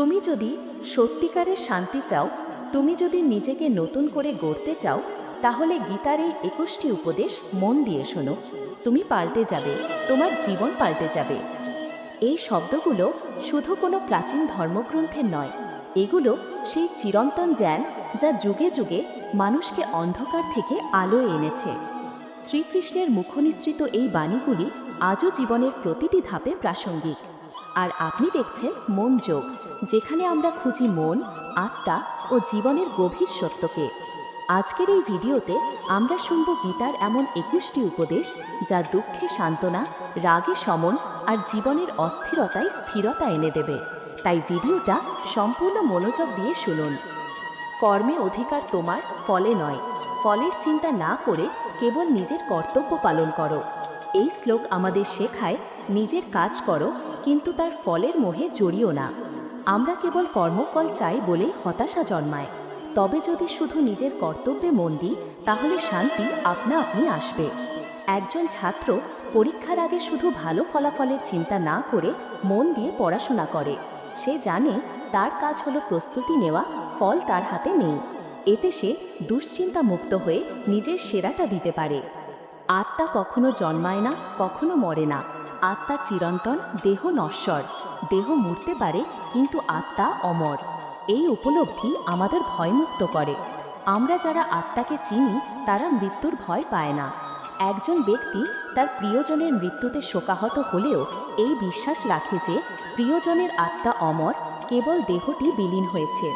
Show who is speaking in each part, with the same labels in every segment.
Speaker 1: তুমি যদি সত্যিকারের শান্তি চাও, তুমি যদি নিজেকে নতুন করে গড়তে চাও, তাহলে গীতার এই একুশটি উপদেশ মন দিয়ে শোনো। তুমি পাল্টে যাবে, তোমার জীবন পাল্টে যাবে। এই শব্দগুলো শুধু কোনো প্রাচীন ধর্মগ্রন্থের নয়, এগুলো সেই চিরন্তন জ্ঞান যা যুগে যুগে মানুষকে অন্ধকার থেকে আলোয় এনেছে। শ্রীকৃষ্ণের মুখনিসৃত এই বাণীগুলি আজও জীবনের প্রতিটি ধাপে প্রাসঙ্গিক। আর আপনি দেখছেন মন যোগ, যেখানে আমরা খুঁজি মন, আত্মা ও জীবনের গভীর সত্যকে। আজকের এই ভিডিওতে আমরা শুনব গীতার এমন একুশটি উপদেশ যা দুঃখে সান্ত্বনা, রাগে সমন আর জীবনের অস্থিরতায় স্থিরতা এনে দেবে। তাই ভিডিওটা সম্পূর্ণ মনোযোগ দিয়ে শুনুন। কর্মে অধিকার তোমার, ফলে নয়। ফলের চিন্তা না করে কেবল নিজের কর্তব্য পালন করো। এই শ্লোক আমাদের শেখায়, নিজের কাজ করো কিন্তু তার ফলের মোহে জড়িও না। আমরা কেবল কর্মফল চাই বলেই হতাশা জন্মায়। তবে যদি শুধু নিজের কর্তব্যে মন দিই, তাহলে শান্তি আপনা আপনি আসবে। একজন ছাত্র পরীক্ষার আগে শুধু ভালো ফলাফলের চিন্তা না করে মন দিয়ে পড়াশোনা করে। সে জানে তার কাজ হলো প্রস্তুতি নেওয়া, ফল তার হাতে নেই। এতে সে দুশ্চিন্তা মুক্ত হয়ে নিজের সেরাটা দিতে পারে। আত্মা কখনো জন্মায় না, কখনো মরে না। আত্মা চিরন্তন, দেহ নশ্বর। দেহ মরতে পারে, কিন্তু আত্মা অমর। এই উপলব্ধি আমাদের ভয়মুক্ত করে। আমরা যারা আত্মাকে চিনি, তারা মৃত্যুর ভয় পায় না। একজন ব্যক্তি তার প্রিয়জনের মৃত্যুতে শোকাহত হলেও এই বিশ্বাস রাখে যে প্রিয়জনের আত্মা অমর, কেবল দেহটি বিলীন হয়েছে।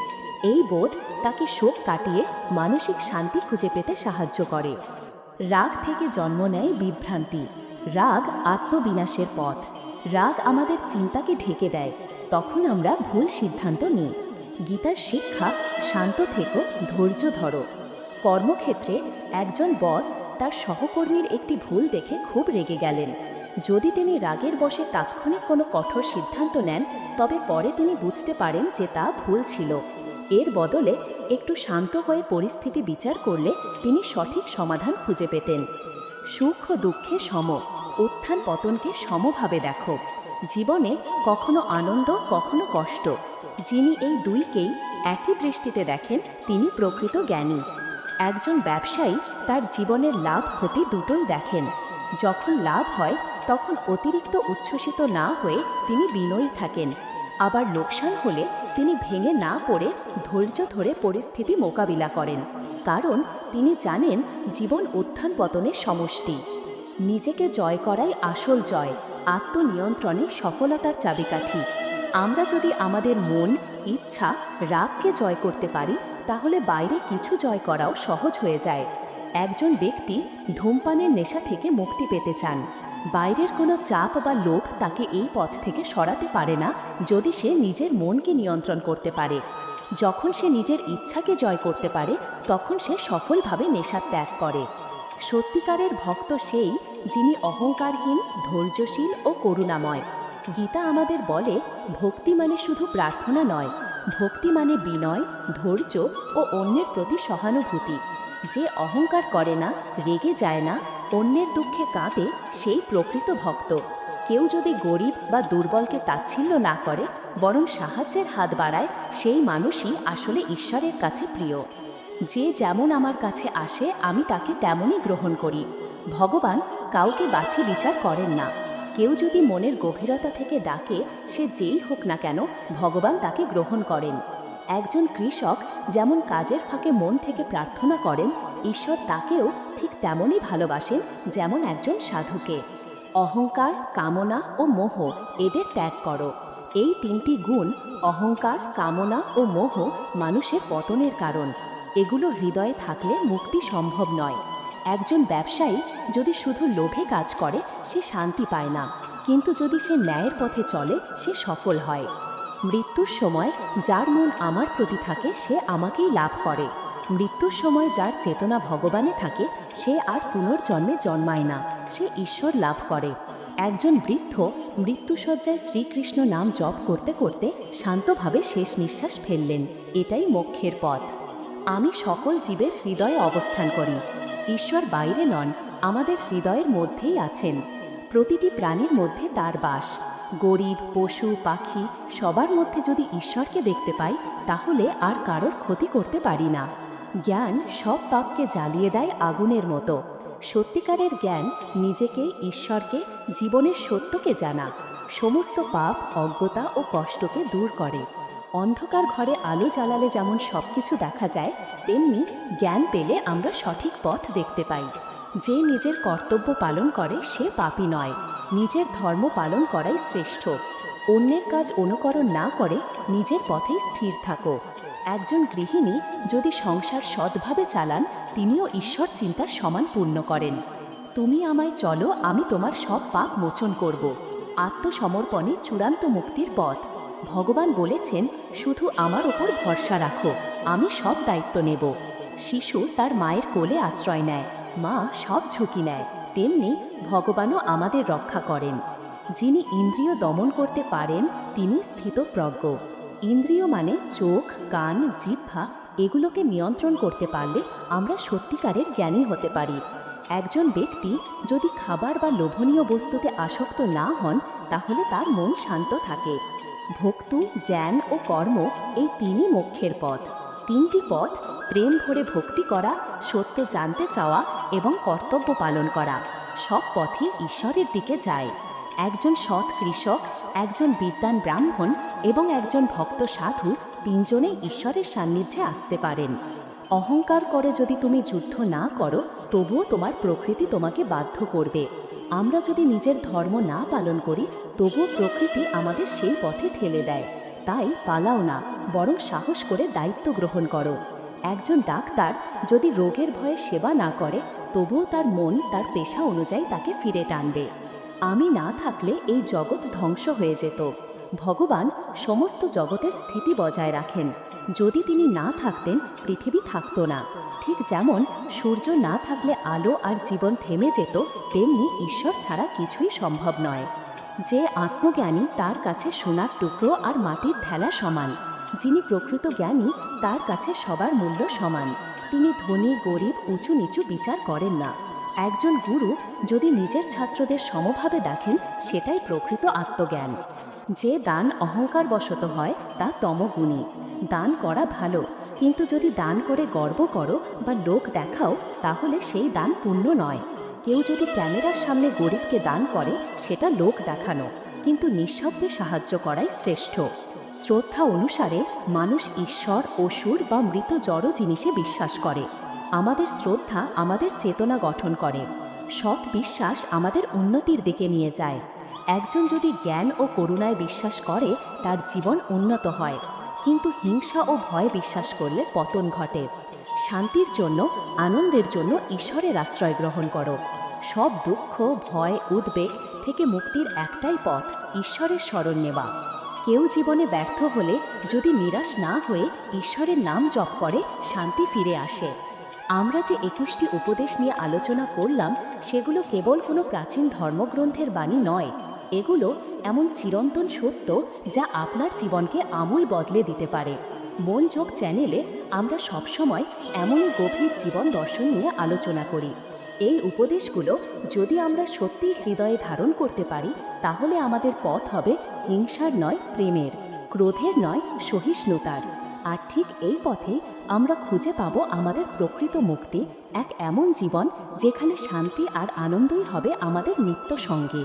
Speaker 1: এই বোধ তাকে শোক কাটিয়ে মানসিক শান্তি খুঁজে পেতে সাহায্য করে। রাগ থেকে জন্ম নেয় বিভ্রান্তি। রাগ আত্মবিনাশের পথ। রাগ আমাদের চিন্তাকে ঢেকে দেয়। তখন আমরা ভুল সিদ্ধান্ত নিই। গীতার শিক্ষা, শান্ত থেকো, ধৈর্য ধরো। কর্মক্ষেত্রে একজন বস তার সহকর্মীর একটি ভুল দেখে খুব রেগে গেলেন। যদি তিনি রাগের বশে তাৎক্ষণিক কোনো কঠোর সিদ্ধান্ত নেন, তবে পরে তিনি বুঝতে পারেন যে তা ভুল ছিল। এর বদলে একটু শান্ত হয়ে পরিস্থিতি বিচার করলে তিনি সঠিক সমাধান খুঁজে পেতেন। সুখ ও দুঃখে সম। উত্থান পতনকে সমভাবে দেখো। জীবনে কখনো আনন্দ, কখনো কষ্ট। যিনি এই দুইকেই একই দৃষ্টিতে দেখেন, তিনি প্রকৃত জ্ঞানী। একজন ব্যবসায়ী তার জীবনের লাভ ক্ষতি দুটোই দেখেন। যখন লাভ হয়, তখন অতিরিক্ত উচ্ছ্বসিত না হয়ে তিনি বিনয়ী থাকেন। আবার লোকসান হলে তিনি ভেঙে না পড়ে ধৈর্য ধরে পরিস্থিতি মোকাবিলা করেন। কারণ তিনি জানেন, জীবন উত্থান পতনের সমষ্টি। নিজেকে জয় করাই আসল জয়, আত্মনিয়ন্ত্রণে সফলতার চাবিকাঠি। আমরা যদি আমাদের মন, ইচ্ছা, রাগকে জয় করতে পারি, তাহলে বাইরে কিছু জয় করাও সহজ হয়ে যায়। একজন ব্যক্তি ধূমপানের নেশা থেকে মুক্তি পেতে চান। বাইরের কোনো চাপ বা লোভ তাকে এই পথ থেকে সরাতে পারে না, যদি সে নিজের মনকে নিয়ন্ত্রণ করতে পারে। যখন সে নিজের ইচ্ছাকে জয় করতে পারে, তখন সে সফলভাবে নেশা ত্যাগ করে। সত্যিকারের ভক্ত সেই যিনি অহংকারহীন, ধৈর্যশীল ও করুণাময়। গীতা আমাদের বলে, ভক্তি মানে শুধু প্রার্থনা নয়, ভক্তি মানে বিনয়, ধৈর্য ও অন্যের প্রতি সহানুভূতি। যে অহংকার করে না, রেগে যায় না, অন্যের দুঃখে কাঁদে, সেই প্রকৃত ভক্ত। কেউ যদি গরিব বা দুর্বলকে তাচ্ছিল্য না করে, বরং সাহায্যের হাত বাড়ায়, সেই মানুষই আসলে ঈশ্বরের কাছে প্রিয়। যে যেমন আমার কাছে আসে, আমি তাকে তেমনই গ্রহণ করি। ভগবান কাউকে বাছি বিচার করেন না। কেউ যদি মনের গভীরতা থেকে ডাকে, সে যেই হোক না কেন ভগবান তাকে গ্রহণ করেন। একজন কৃষক যেমন কাজের ফাঁকে মন থেকে প্রার্থনা করেন, ঈশ্বর তাকেও ঠিক তেমনই ভালোবাসেন যেমন একজন সাধুকে। অহংকার, কামনা ও মোহ এদের ত্যাগ করো। এই তিনটি গুণ অহংকার, কামনা ও মোহ মানুষের পতনের কারণ। এগুলো হৃদয়ে থাকলে মুক্তি সম্ভব নয়। একজন ব্যবসায়ী যদি শুধু লোভে কাজ করে, সে শান্তি পায় না। কিন্তু যদি সে ন্যায়ের পথে চলে, সে সফল হয়। মৃত্যুর সময় যার মন আমার প্রতি থাকে, সে আমাকেই লাভ করে। মৃত্যুর সময় যার চেতনা ভগবানে থাকে, সে আর পুনর্জন্মে জন্মায় না। সে ঈশ্বর লাভ করে। একজন বৃদ্ধ মৃত্যুসজ্জায় শ্রীকৃষ্ণ নাম জপ করতে করতে শান্তভাবে শেষ নিঃশ্বাস ফেললেন। এটাই মোক্ষের পথ। আমি সকল জীবের হৃদয়ে অবস্থান করি। ঈশ্বর বাইরে নন, আমাদের হৃদয়ের মধ্যেই আছেন। প্রতিটি প্রাণীর মধ্যে তার বাস। গরিব, পশু, পাখি, সবার মধ্যে যদি ঈশ্বরকে দেখতে পাই, তাহলে আর কারোর ক্ষতি করতে পারি না। জ্ঞান সব পাপকে জ্বালিয়ে দেয় আগুনের মতো। সত্যিকারের জ্ঞান নিজেকে, ঈশ্বরকে, জীবনের সত্যকে জানা। সমস্ত পাপ, অজ্ঞতা ও কষ্টকে দূর করে। অন্ধকার ঘরে আলো জ্বালালে যেমন সব কিছু দেখা যায়, তেমনি জ্ঞান পেলে আমরা সঠিক পথ দেখতে পাই। যে নিজের কর্তব্য পালন করে, সে পাপী নয়। নিজের ধর্ম পালন করাই শ্রেষ্ঠ। অন্যের কাজ অনুকরণ না করে নিজের পথেই স্থির থাকো। একজন গৃহিণী যদি সংসার সৎভাবে চালান, তিনিও ঈশ্বর চিন্তার সমান পূর্ণ করেন। তুমি আমায় চলো, আমি তোমার সব পাপ মোচন করব। আত্মসমর্পণে চূড়ান্ত মুক্তির পথ। ভগবান বলেছেন, শুধু আমার ওপর ভরসা রাখো, আমি সব দায়িত্ব নেব। শিশু তার মায়ের কোলে আশ্রয় নেয়, মা সব ঝুঁকি নেয়, তেমনি ভগবানও আমাদের রক্ষা করেন। যিনি ইন্দ্রিয় দমন করতে পারেন, তিনি স্থিতপ্রজ্ঞ। ইন্দ্রিয় মানে চোখ, কান, জিহ্বা, এগুলোকে নিয়ন্ত্রণ করতে পারলে আমরা সত্যিকারের জ্ঞানী হতে পারি। একজন ব্যক্তি যদি খাবার বা লোভনীয় বস্তুতে আসক্ত না হন, তাহলে তার মন শান্ত থাকে। ভক্তু, জ্ঞান ও কর্ম এই তিনই মোক্ষের পথ। তিনটি পথ, প্রেম ভরে ভক্তি করা, সত্য জানতে চাওয়া এবং কর্তব্য পালন করা, সব পথই ঈশ্বরের দিকে যায়। একজন সৎ কৃষক, একজন বিদ্বান ব্রাহ্মণ এবং একজন ভক্ত সাধু তিনজনে ঈশ্বরের সান্নিধ্যে আসতে পারেন। অহংকার করে যদি তুমি যুদ্ধ না করো, তবুও তোমার প্রকৃতি তোমাকে বাধ্য করবে। আমরা যদি নিজের ধর্ম না পালন করি, তবুও প্রকৃতি আমাদের সেই পথে ঠেলে দেয়। তাই পালাও না, বরং সাহস করে দায়িত্ব গ্রহণ করো। একজন ডাক্তার যদি রোগের ভয়ে সেবা না করে, তবুও তার মন তার পেশা অনুযায়ী তাকে ফিরে টানবে। আমি না থাকলে এই জগৎ ধ্বংস হয়ে যেত। ভগবান সমস্ত জগতের স্থিতি বজায় রাখেন। যদি তিনি না থাকতেন, পৃথিবী থাকত না। ঠিক যেমন সূর্য না থাকলে আলো আর জীবন থেমে যেত, তেমনি ঈশ্বর ছাড়া কিছুই সম্ভব নয়। যে আত্মজ্ঞানী তার কাছে সোনার টুকরো আর মাটির ঢেলা সমান। যিনি প্রকৃত জ্ঞানী, তার কাছে সবার মূল্য সমান। তিনি ধনী, গরিব, উঁচু নিচু বিচার করেন না। একজন গুরু যদি নিজের ছাত্রদের সমভাবে দেখেন, সেটাই প্রকৃত আত্মজ্ঞান। যে দান অহংকার বশত হয়, তা তমগুণী। দান করা ভালো, কিন্তু যদি দান করে গর্ব করো বা লোক দেখাও, তাহলে সেই দান পূর্ণ নয়। কেউ যদি ক্যামেরার সামনে গরিবকে দান করে, সেটা লোক দেখানো, কিন্তু নিঃশব্দে সাহায্য করাই শ্রেষ্ঠ। শ্রদ্ধা অনুসারে মানুষ ঈশ্বর, অসুর বা মৃত জড় জিনিসে বিশ্বাস করে। আমাদের শ্রদ্ধা আমাদের চেতনা গঠন করে। সৎ বিশ্বাস আমাদের উন্নতির দিকে নিয়ে যায়। একজন যদি জ্ঞান ও করুণায় বিশ্বাস করে, তার জীবন উন্নত হয়। কিন্তু হিংসা ও ভয় বিশ্বাস করলে পতন ঘটে। শান্তির জন্য, আনন্দের জন্য ঈশ্বরের আশ্রয় গ্রহণ করো। সব দুঃখ, ভয়, উদ্বেগ থেকে মুক্তির একটাই পথ, ঈশ্বরের স্মরণ নেওয়া। কেউ জীবনে ব্যর্থ হলে, যদি নিরাশ না হয়ে ঈশ্বরের নাম জপ করে, শান্তি ফিরে আসে। আমরা যে একুশটি উপদেশ নিয়ে আলোচনা করলাম, সেগুলো কেবল কোনো প্রাচীন ধর্মগ্রন্থের বাণী নয়। এগুলো এমন চিরন্তন সত্য যা আপনার জীবনকে আমূল বদলে দিতে পারে। মন যোগ চ্যানেলে আমরা সবসময় এমনই গভীর জীবন দর্শন নিয়ে আলোচনা করি। এই উপদেশগুলো যদি আমরা সত্যি হৃদয়ে ধারণ করতে পারি, তাহলে আমাদের পথ হবে হিংসার নয়, প্রেমের, ক্রোধের নয়, সহিষ্ণুতার। আর ঠিক এই পথে আমরা খুঁজে পাবো আমাদের প্রকৃত মুক্তি, এক এমন জীবন যেখানে শান্তি আর আনন্দই হবে আমাদের নিত্য সঙ্গী।